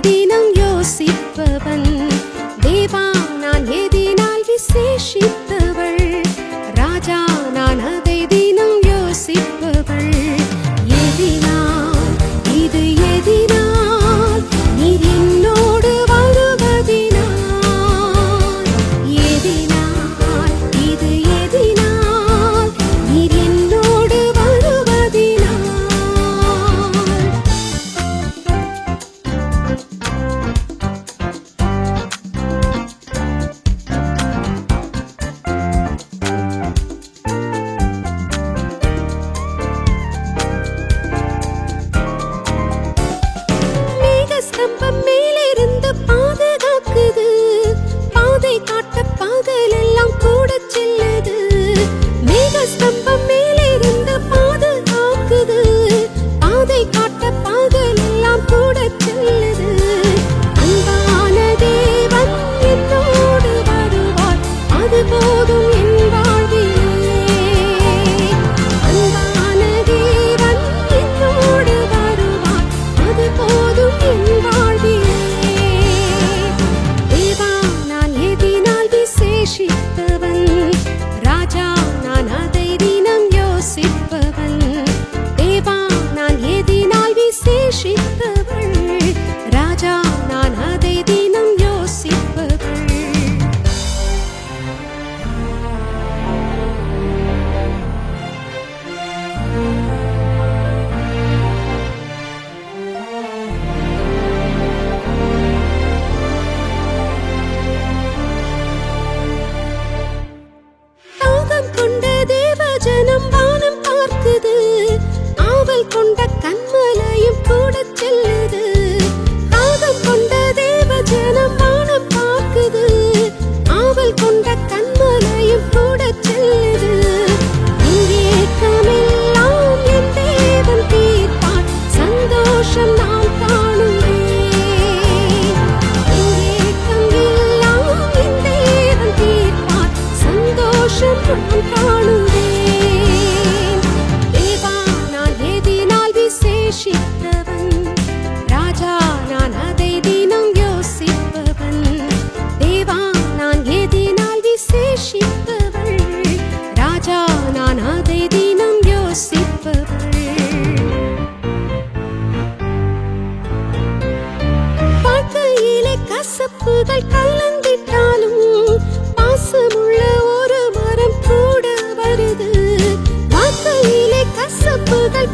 baby கசப்புகள் கலந்திட்டாலும் பாசமுள்ள ஒரு மரம் கூட வருது. வாக்கையிலே கசப்புகள்